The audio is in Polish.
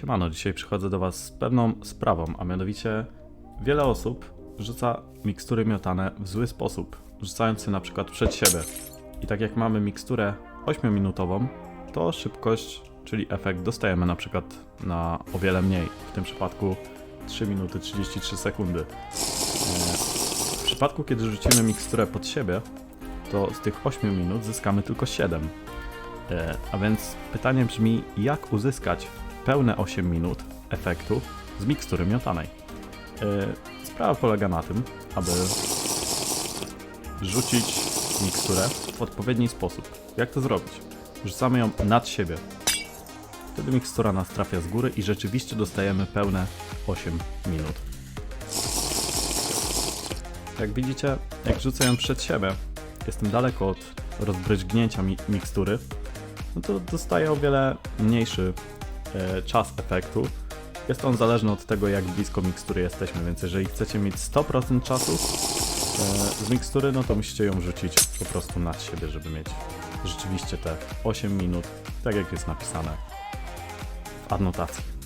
Siemano, dzisiaj przychodzę do Was z pewną sprawą, a mianowicie wiele osób wrzuca mikstury miotane w zły sposób, wrzucając je na przykład przed siebie. I tak jak mamy miksturę 8-minutową, to szybkość, czyli efekt dostajemy na przykład na o wiele mniej, w tym przypadku 3 minuty 33 sekundy. W przypadku, kiedy rzucimy miksturę pod siebie, to z tych 8 minut zyskamy tylko 7. E, A więc pytanie brzmi, jak uzyskać pełne 8 minut efektu z mikstury miotanej? E, Sprawa polega na tym, aby rzucić miksturę w odpowiedni sposób. Jak to zrobić? Rzucamy ją nad siebie. Wtedy mikstura nas trafia z góry i rzeczywiście dostajemy pełne 8 minut. Jak widzicie, jak rzucę ją przed siebie, jestem daleko od rozbryźgnięcia mi mikstury, no to dostaję o wiele mniejszy czas efektu. Jest on zależny od tego, jak blisko mikstury jesteśmy, więc jeżeli chcecie mieć 100% czasu e, z mikstury, no to musicie ją rzucić po prostu nad siebie, żeby mieć rzeczywiście te 8 minut, tak jak jest napisane w adnotacji.